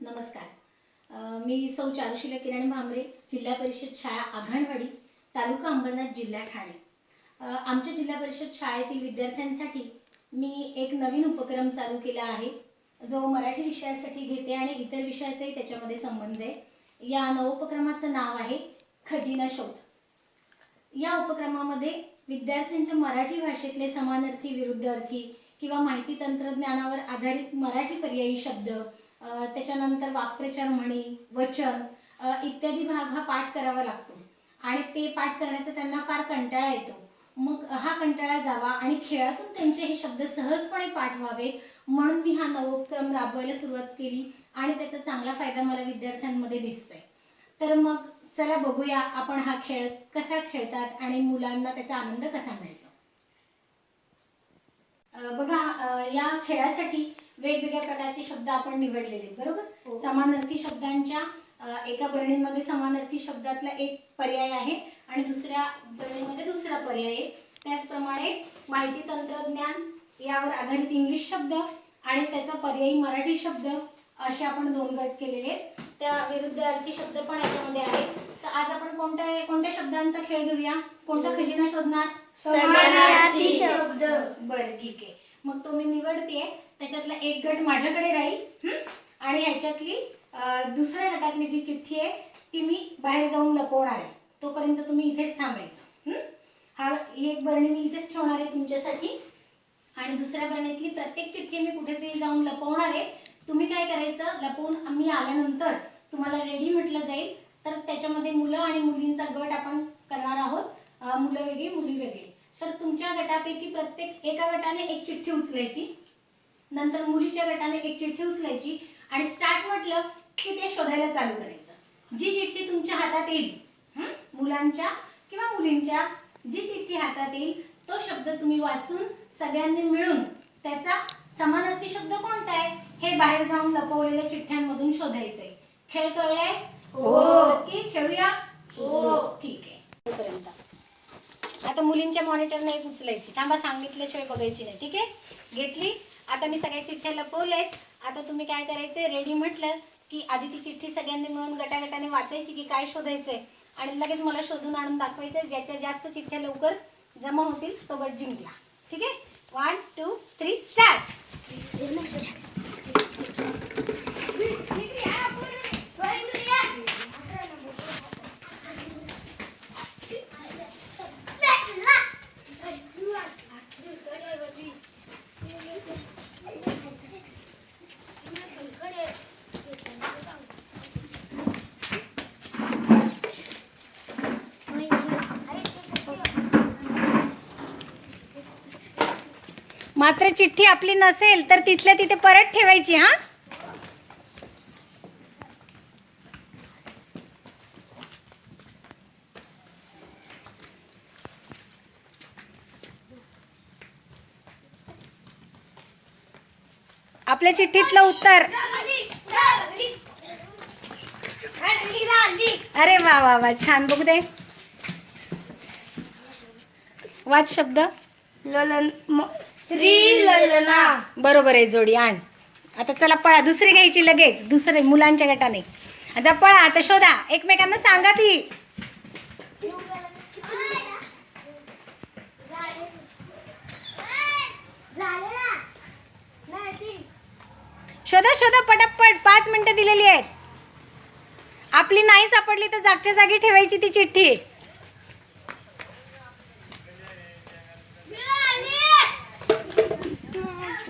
नमस्कार. मी सौ चारुशिला किरण भांबरे जिल्हा परिषद शाळा आघाणवाडी तालुका अंबरनाथ जिल्हा ठाणे. आमच्या जिल्हा परिषद शाळेतील विद्यार्थ्यांसाठी मी एक नवीन उपक्रम चालू केला आहे. जो मराठी विषयासाठी घेते आणि इतर विषयाचाही त्याच्यामध्ये संबंध आहे. या नवोपक्रमाचं नाव आहे खजिना शोध. या उपक्रमामध्ये विद्यार्थ्यांच्या मराठी भाषेतले समानार्थी विरुद्धार्थी किंवा माहिती तंत्रज्ञानावर आधारित मराठी पर्यायी शब्द त्याच्यानंतर वाक्प्रचार म्हणी वचन इत्यादी भाग हा पाठ करावा लागतो. आणि ते पाठ करण्याचा त्यांना फार कंटाळा येतो. मग हा कंटाळा जावा आणि खेळातून त्यांचे हे शब्द सहजपणे पाठ व्हावे म्हणून मी हा नवोपक्रम राबवायला सुरुवात केली आणि त्याचा चांगला फायदा मला विद्यार्थ्यांमध्ये दिसतोय. तर मग चला बघूया आपण हा खेळ कसा खेळतात आणि मुलांना त्याचा आनंद कसा मिळतो. बघा या खेळासाठी वेगवेगळ्या प्रकारचे शब्द आपण निवडलेले आहेत बरोबर? समानार्थी शब्दांच्या एका बरणीमध्ये समानार्थी शब्दातला एक पर्याय आहे आणि दुसऱ्या बरणीमध्ये दुसरा पर्याय आहे. त्याचप्रमाणे माहिती तंत्रज्ञान यावर आधारित इंग्लिश शब्द आणि त्याचा पर्यायी मराठी शब्द असे आपण दोन गट केलेले आहेत. त्या विरुद्ध अर्थी शब्द पण याच्यामध्ये आहेत. तर आज आपण कोणत्या कोणत्या शब्दांचा खेळ घेऊया? कोणता खजिना शोधणार? समानार्थी शब्द. बरं ठीक आहे. मग तो मी निवडते त्याच्यातला एक गट माझ्याकडे राहील. हं? आणि ह्याच्यातली अं, दुसऱ्या गटातली जी चिठ्ठी आहे ती मी बाहेर जाऊन लपवणार आहे. तोपर्यंत तुम्ही इथेच थांबायचं. हं? हा ही एक बरणी मी इथेच ठेवणार आहे तुमच्यासाठी. आणि दुसऱ्या बरणीतली प्रत्येक चिठ्ठी मी कुठेतरी जाऊन लपवणार आहे. तुम्ही काय करायचं? लपवून मी आल्यानंतर तुम्हाला रेडी म्हटलं जाईल. तर त्याच्यामध्ये मुलं आणि मुलींचा गट आपण करणार आहोत. मुलं वेगळी मुली वेगळी. तर तुमच्या गटापैकी प्रत्येक एका गटाने एक चिठ्ठी उचलायची. नंतर मुलीच्या गटाने एक चिठ्ठी उचलायची. आणि स्टार्ट म्हटलं की ते शोधायला चालू करायचं. जी चिठ्ठी तुमच्या हातात येईल हं? मुलांच्या किंवा मुलींच्या जी चिठ्ठी हातात येईल तो शब्द तुम्ही वाचून सगळ्यांनी मिळून त्याचा समानार्थी शब्द कोणता आहे? हे बाहेर जाऊन लपवलेल्या चिठ्ठ्यांमधून शोधायचंय. खेळ कळलाय? नक्की खेळूया? हो. ठीक आहे तोपर्यंत आता मुलींच्या मॉनिटरने नाही उचलायची. थांबा सांगितल्याशिवाय बघायची नाही. ठीक आहे? घेतली? आता मी सगळ्या चिठ्ठ्या लपवल्यात आता तुम्ही काय करायचंय? रेडी म्हटलं की आधी ती चिठ्ठी सगळ्यांनी मिळून गटागटाने वाचायची की काय शोधायचंय? आणि लगेच मला शोधून आणून दाखवायचं ज्याच्या जास्त चिठ्ठ्या लवकर जमा होतील तो गट जिंकला. ठीक आहे? वन टू थ्री स्टार्ट मात्र चिठ्ठी आपली नसेल तर तिथल्या तिथे परत ठेवायची हा? आपल्या चिठ्ठीतलं उत्तर. अरे वा वा वा छान. बघू दे. वाच शब्द. ललन म- श्री ललना बरोबर आहे जोडी आण. आता चला पळा. दुसरी घ्यायची लगेच. दुसरे मुलांच्या गटाने. आता पळा आता शोधा. एकमेकांना सांगा ती. शोधा शोधा पटापट. पाच मिनिटं दिलेली आहेत. आपली नाही सापडली तर जागच्या जागी ठेवायची ती चिठ्ठी.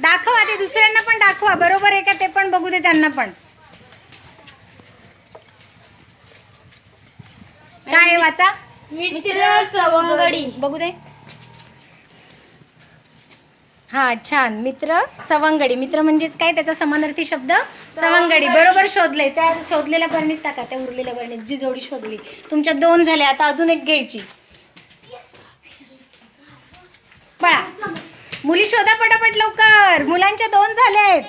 दाखवा ते दुसऱ्यांना पण दाखवा. बरोबर आहे का ते पण बघू दे त्यांना पण. काय वाचा? मित्र सवंगडी. बघू दे. हा छान. मित्र सवंगडी. मित्र म्हणजेच काय? त्याचा समानार्थी शब्द सवंगडी. बरोबर शोधले त्या शोधलेल्या बरणीत टाका. त्या उरलेल्या बरणीत. जी जोडी शोधली. तुमच्या दोन झाल्या. आता अजून एक घ्यायची पळा मुली शोधा पटापट लवकर. मुलांच्या दोन झाल्या आहेत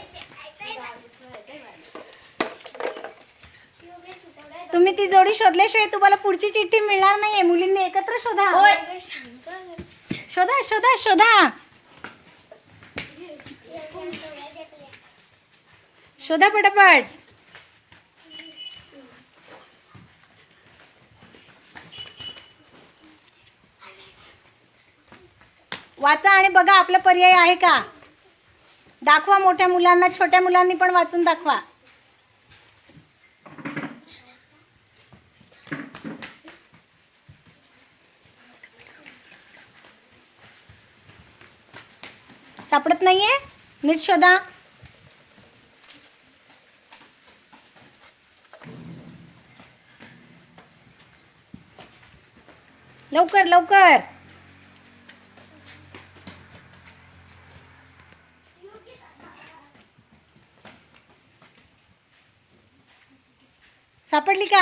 तुम्ही ती जोडी शोधल्याशिवाय तुम्हाला पुढची चिठ्ठी मिळणार नाहीये. मुलींनी एकत्र शोधा. शोधा शोधा शोधा. शोधा पटापट. वाचा आणि बघा आपला पर्याय आहे का? दाखवा मोठ्या मुलांना छोट्या मुलांनी पण वाचून दाखवा. सापडत नाहीये? नीट शोधा. लवकर लवकर. सापडली का?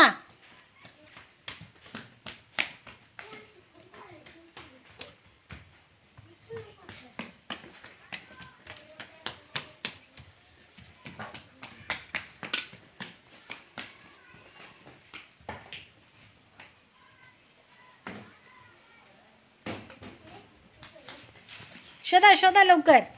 शोधा शोधा लवकर.